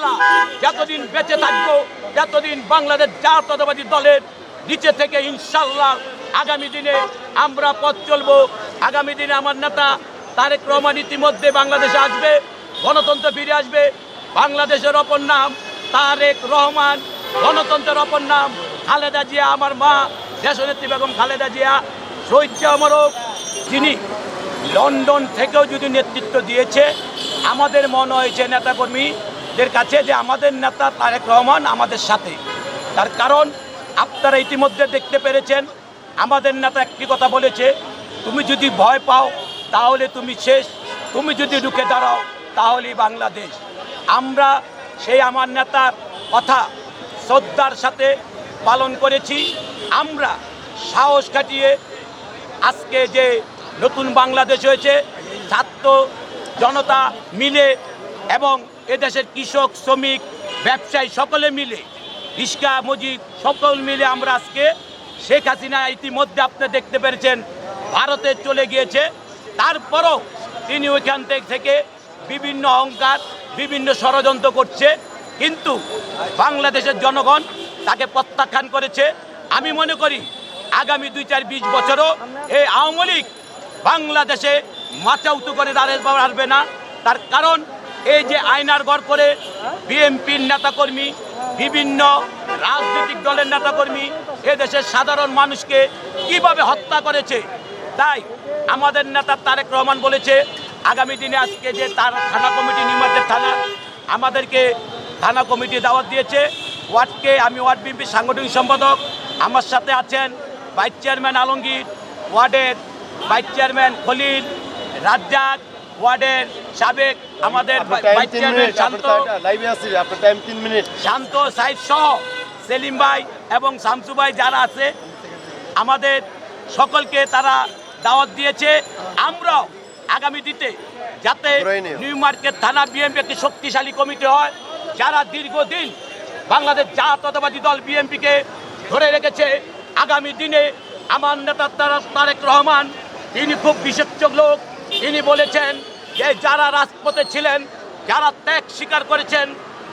ইনশাল্লাহ যতদিন বেঁচে থাকব, যতদিন বাংলাদেশ জাতীয়তাবাদী দলের নিচে থেকে ইনশাল্লাহ আগামী দিনে আমরা পথ চলবো। আগামী দিনে আমার নেতা তারেক রহমান ইতিমধ্যে বাংলাদেশে আসবে, গণতন্ত্র ফিরে আসবে। বাংলাদেশের অপর নাম তারেক রহমান, গণতন্ত্রের অপর নাম খালেদা জিয়া আমার মা, দেশনেত্রী বেগম খালেদা জিয়া, শহীদ আমারও। যিনি লন্ডন থেকেও যদি নেতৃত্ব দিয়েছে, আমাদের মনে হয়েছে নেতাকর্মীদের কাছে যে আমাদের নেতা তারেক রহমান আমাদের সাথে। তার কারণ আপনারা ইতিমধ্যে দেখতে পেরেছেন, আমাদের নেতা একটি কথা বলেছে, তুমি যদি ভয় পাও, তাহলে তুমি শেষ। তুমি যদি ঢুকে দাঁড়াও, তাহলেই বাংলাদেশ। আমরা সেই আমার নেতার কথা, শ্রদ্ধার সাথে পালন করেছি। আমরা সাহস কাটিয়ে আজকে যে নতুন বাংলাদেশ হয়েছে, ছাত্র জনতা মিলে এবং এদেশের কৃষক, শ্রমিক, ব্যবসায়ী সকলে মিলে রিস্কা মজিদ সকল মিলে আমরা আজকে শেখ হাসিনা ইতিমধ্যে আপনি দেখতে পেরেছেন, ভারতে চলে গিয়েছে। তারপরও তিনি ওইখান থেকে বিভিন্ন অহংকার, বিভিন্ন ষড়যন্ত্র করছে। কিন্তু বাংলাদেশের জনগণ তাকে প্রত্যাখ্যান করেছে। আমি মনে করি আগামী দুই চার বিশ বছরও এই আওয়ামী লীগ বাংলাদেশে মাথা উঁচু করে দাঁড়িয়ে পারবে না। তার কারণ এই যে আয়নার ঘর করে বিএনপির নেতাকর্মী, বিভিন্ন রাজনৈতিক দলের নেতাকর্মী এ দেশের সাধারণ মানুষকে কীভাবে হত্যা করেছে? তাই আমাদের নেতা তারেক রহমান বলেছে, আগামী দিনে আজকে যে তার থানা কমিটি নির্মাণের থানা, আমাদেরকে থানা কমিটি দাওয়াত দিয়েছে। ওয়ার্ডকে আমি ওয়ার্ড বিএনপির সাংগঠনিক সম্পাদক, আমার সাথে আছেন ভাইস চেয়ারম্যান আলমগীর, ওয়ার্ডের ভাইস চেয়ারম্যান খলিল, রাজ্জাক ওয়ার্ডের সাবেক আমাদের ভাইস চেয়ারম্যান শান্ত শান্ত সাইদ সহ সেলিম ভাই এবং শামসু ভাই যারা আছে আমাদের সকলকে তারা দাওয়াত দিয়েছে। আমরাও আগামী দিতে যাতে। নিউ মার্কেট থানা বিএনপি একটি শক্তিশালী কমিটি হয় যারা দীর্ঘদিন বাংলাদেশ জাতীয়তাবাদী দল বিএনপিকে ধরে রেখেছে আগামী দিনে আমার নেতা তারা- তারেক রহমান তিনি খুব বিশেষ লোক। তিনি বলেছেন যে যারা রাজপথে ছিলেন, যারা ত্যাগ স্বীকার করেছেন,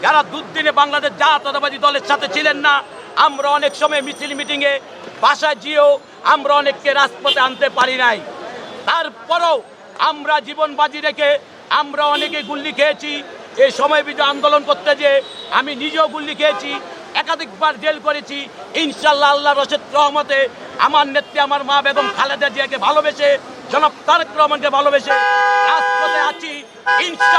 যারা দুর্দিনে বাংলাদেশ জাতীয়তাবাদী দলের সাথে ছিলেন না, আমরা অনেক সময় মিছিল মিটিংয়ে বাসায় গিয়েও আমরা অনেককে রাজপথে আনতে পারি নাই। তারপরও আমরা জীবন বাজি রেখে আমরা অনেকে গুল্লি খেয়েছি। এই সময় বিজয় আন্দোলন করতে যে আমি নিজেও গুল্লি খেয়েছি, একাধিকবার জেল করেছি। ইনশাল্লাহ আল্লাহ রশেদ রহমতে আমার নেত্রী, আমার মা বেগম খালেদা জিয়াকে ভালোবেসে, জনাব তারেক রহমানকে ভালোবেসে আছি ইনশাল্লাহ